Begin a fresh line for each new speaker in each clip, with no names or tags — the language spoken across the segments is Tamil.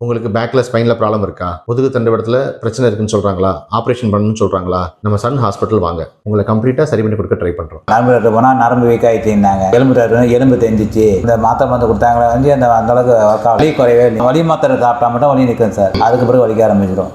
உங்களுக்கு பேக்கில் ஸ்பைனில் ப்ராப்ளம் இருக்கா? முதுகு தண்டுவடத்துல பிரச்சனை இருக்குன்னு சொல்கிறாங்களா ஆப்ரேஷன் பண்ணணும்னு சொல்கிறாங்களா நம்ம சன் ஹாஸ்பிட்டல் வாங்க. உங்களை கம்ப்ளீட்டாக சரி பண்ணி கொடுக்க ட்ரை பண்ணுறோம்
நரம்பு டாக்டர் போனால் நரம்பு வீக் ஆகிட்டுனாங்க எலும்பு டாக்டர் எலும்பு தெரிஞ்சிச்சு இந்த மாத்திரை மருந்து கொடுத்தாங்களே? வந்து அந்த அந்தளவுக்கு வலி குறையவே இல்லை. வலி மாத்திரை சாப்பிட்டா மட்டும் வலி நிற்கும் சார். அதுக்கு பிறகு வலிக்க ஆரம்பிச்சிடும்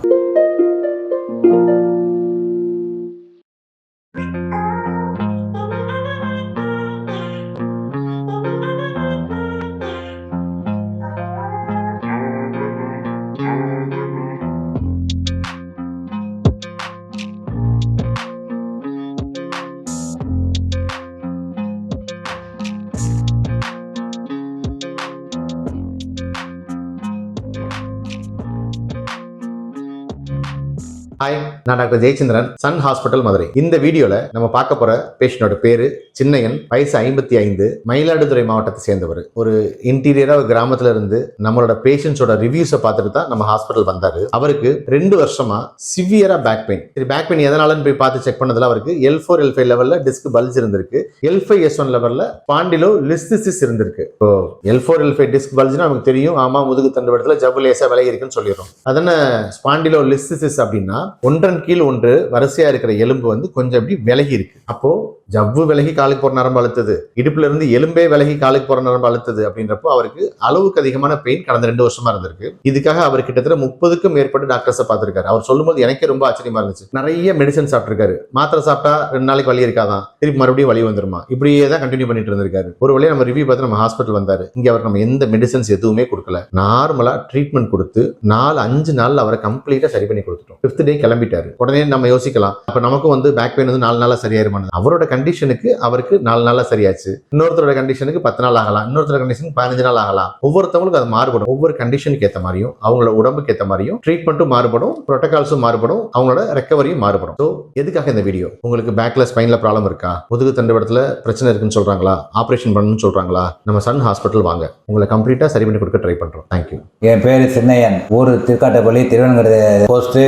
ஹாய் நான் doctor Jayachandran Sun hospital Madurai. இந்த வீடியோல நம்ம பார்க்க போற பேஷண்டோட பேரு சின்னையன் வயசு ஐம்பத்தி ஐந்து மயிலாடுதுறை மாவட்டத்தை சேர்ந்தவர். ஒரு இன்டீரியரா ஒரு கிராமத்துல இருந்து நம்மளோட பேஷண்ட்ஸோட ரிவ்யூஸை பார்த்துட்டு தான் நம்ம ஹாஸ்பிட்டல் வந்தாரு. அவருக்கு ரெண்டு வருஷமா சிவியரா பேக் பெயின் சரி பேக் பெயின் எதனாலன்னு போய் பார்த்து செக் பண்ணதுல அவருக்கு எல் ஃபோர் எல் ஃபைவ் லெவல்ல டிஸ்க் பல்ஜ் இருந்திருக்கு. எல் ஃபைவ் எஸ் ஒன் லெவல்ல பாண்டிலோ லிஸ்திசிஸ் இருந்திருக்கு. இப்போ L four L five disc பல்ஜ்னா நமக்கு தெரியும். ஆமா முதுகு தண்டுவடத்துல ஜவ்வு லேசா விலகி இருக்குன்னு சொல்லிடுறோம். அதனால ஸ்பாண்டிலோ லிஸ்திசிஸ் அப்படின்னா ஒன்றன் கீழ் ஒன்று வரிசையா இருக்கிற எலும்பு வந்து கொஞ்சம் அப்படி விலகி இருக்கு. அப்போ ஜவ்வு விலகி காலுக்கு போகிற நரம்பு அழுத்தது. இடுப்புல இருந்து எலும்பே விலகி காலுக்கு போகிற நரம்பு அழுத்தது அப்படின்றப்போ அவருக்கு அளவுக்கு அதிகமான பெயின் கடந்த ரெண்டு வருஷமா இருந்திருக்கு. இதுக்காக அவர் கிட்டத்தட்ட முப்பதுக்கும் மேற்பட்ட டாக்டர்ஸை பார்த்துருக்காரு. அவர் சொல்லும்போது எனக்கே ரொம்ப ஆச்சரியமா இருந்துச்சு. நிறைய மெடிசன் சாப்பிட்டிருக்காரு. மாத்திரை சாப்பிட்டா ரெண்டு நாளைக்கு வலி இருக்காதான். திருப்பி மறுபடியும் வலி வந்துருமா? இப்படியே தான் கண்டினியூ பண்ணிட்டு இருந்திருக்காரு. ஒரு வழியாக நம்ம ரிவ்யூ பார்த்து நம்ம ஹாஸ்பிட்டல் வந்தாரு. இங்கே அவர் நம்ம எந்த மெடிசன்ஸ் எதுவுமே கொடுக்கல. நார்மலா ட்ரீட்மெண்ட் கொடுத்து நாலு அஞ்சு நாள் அவரை கம்ப்ளீட்டா சரி பண்ணி கொடுத்துட்டோம். ஃபிஃப்த் டே கிளம்பிட்டாரு. உடனே நம்ம யோசிக்கலாம். அப்ப நமக்கும் வந்து பேக் பெயின் வந்து நாலு நாளா சரியாயிருமானது அவரோட கண்டிஷனுக்கு அவருக்கு நாலு நாளா சரியாச்சு. இன்னொருத்தரோட கண்டிஷனுக்கு பத்து நாள் ஆகலாம். இன்னொருத்தரோட கண்டிஷனுக்கு பதினஞ்சு நாள் ஆகலாம். ஒவ்வொருத்தவங்களுக்கும் அது மாறுபடும். ஒவ்வொரு கண்டிஷனுக்கு ஏற்ற மாதிரியும் அவங்களோட உடம்புக்கு ஏற்ற மாதிரியும் ட்ரீட்மெண்ட்டும் மாறுபடும் ப்ரோட்டோகால்ஸும் மாறுபடும் அவங்களோட ரெக்கவரியும் மாறுபடும். ஸோ எதுக்காக இந்த வீடியோ உங்களுக்கு பேக்ல ஸ்பைன்ல ப்ராப்ளம் இருக்கா? முதுகு தண்டுவடத்துல பிரச்சனை இருக்குன்னு சொல்றாங்களா? ஆப்ரேஷன் பண்ணணும்னு சொல்றாங்களா? நம்ம சன் ஹாஸ்பிட்டல் வாங்க. உங்களை கம்ப்ளீட்டா சரி பண்ணி கொடுக்க ட்ரை பண்றோம். தேங்க்யூ
என் பேர் சின்னையன். ஊர் திருக்காட்டுப்பள்ளி திருவனங்கரை போஸ்ட்டு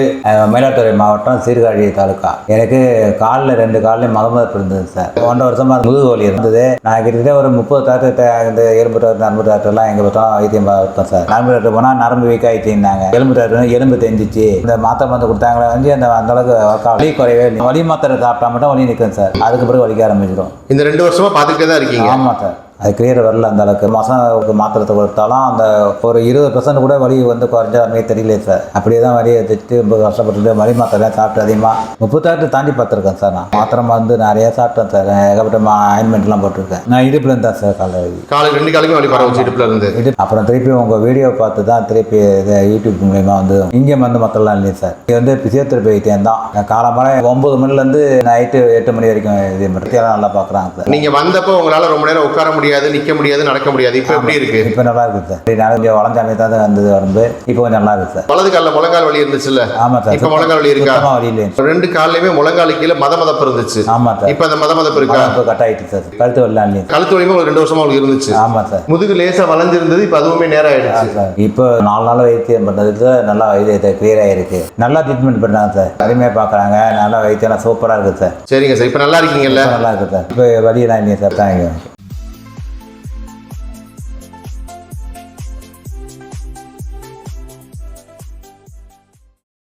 மயிலாடுதுறை மாவட்டம் சீர்காழி தாலுக்கா எனக்கு காலில் ரெண்டு காலில் மதமதப்பு இருந்தது சார். ஒன்றரை வருஷமா முதுகு வலி இருந்தது. நான் கிட்டத்தட்ட ஒரு முப்பது டாக்டர் இந்த எலும்பு டாக்டர் நரம்பு டாக்டர்லாம் எங்கள் பக்கம் வைத்தியம் பார்த்தோம் சார். நரம்பு டாக்டர் போனால் நரம்பு வீக் ஆகிட்டுனாங்க எலும்பு டாக்டர் எலும்பு தெரிஞ்சிச்சு இந்த மாத்திரை மருந்து கொடுத்தாங்களே வந்து அந்த அந்த அளவுக்கு. வலி குறையவே இல்லை. வலி மாத்திரை சாப்பிட்டா மட்டும் வலி நிற்கும் சார். அதுக்கு பிறகு வலிக்க ஆரம்பிச்சிடும்.
இந்த ரெண்டு வருஷமா பார்த்துக்கிட்டே தான் இருக்கீங்க.
ஆமாம் சார். அது கிளியர் வரல அந்த அளவுக்கு. மாதம் மாத்திரத்தை கொடுத்தாலும் அந்த ஒரு இருபது பர்சன்ட் கூட வலி வந்து குறைஞ்ச மாதிரி தெரியல சார் அப்படியே தான் வலியை வச்சுட்டு ரொம்ப கஷ்டப்பட்டுட்டு வலி மாத்திரை சாப்பிட்டு அதிகமாக முப்பத்தாட்டு தாண்டி பார்த்துருக்கேன் சார் நான். மாத்திரை மருந்து நிறைய சாப்பிட்டேன் சார். ஏகப்பட்ட ஆயின்மெண்ட்லாம் போட்டிருக்கேன். நான் இடுப்புல இருந்தா சார் காலை
காலுக்கு ரெண்டு காலுக்கும் வலி பரவ வச்சு இடுப்புல இருந்து.
இது அப்புறம் திருப்பி உங்கள் வீடியோ பார்த்து தான் திருப்பி இது யூடியூப் மூலயமா வந்து இங்கே வந்து மக்கள்லாம் இல்லையே சார். இது வந்து பிசியோதெரபி வைத்தியம் தான். காலம்பர ஒம்பது மணிலேருந்து நைட்டு எட்டு மணி வரைக்கும் இது மட்டும் நல்லா பார்க்குறாங்க சார்.
நீங்க வந்தப்போ உங்களால ரொம்ப நேரம் உட்கார முடியாது நிக்க முடியாது நடக்க முடியாது. இப்ப எப்படி இருக்கு?
இப்போ நல்லா இருக்கு சார். நான் கொஞ்சம் வளஞ்சாமே தான் வந்தது வரும்போது இப்போ கொஞ்சம் நல்லா இருக்கு சார்.
வலது கால்ல முழங்கால் வலி இருந்துச்சுல்ல?
ஆமாம் சார்.
இப்ப முழங்கால் வலி இருக்கா?
வழி இல்லைங்க
ரெண்டு கால்லயுமே முழங்காலு கீழே மத மதப்பு இருந்துச்சு.
ஆமாம் சார்.
இப்ப அந்த மத மதப்பு இருக்கா?
இப்போ கட் ஆகிட்டு சார். கழுத்து வரலாம் இல்லைங்க
கழுத்து வலியுமே உங்களுக்கு ரெண்டு வருஷமா உங்களுக்கு இருந்துச்சு.
ஆமாம் சார்.
முதுகு லேசா வளைஞ்சிருந்தது இப்ப அதுவுமே நேரம் ஆயிடுச்சு.
சார். இப்போ நாலு நாள் வைத்தியம் பண்ணுறதுக்கு நல்லா வைத்தியத்தை கிளியர் ஆகிருக்கு நல்லா ட்ரீட்மெண்ட் பண்ணுறாங்க சார். அருமையாக பார்க்குறாங்க நல்லா வைத்தியம் சூப்பராக இருக்குது சார்.
சரிங்க சார். இப்ப நல்லா இருக்கீங்கல்ல?
நல்லா இருக்குது சார். இப்போ வழியெல்லாம் இல்லையா சார்? தேங்க்யூ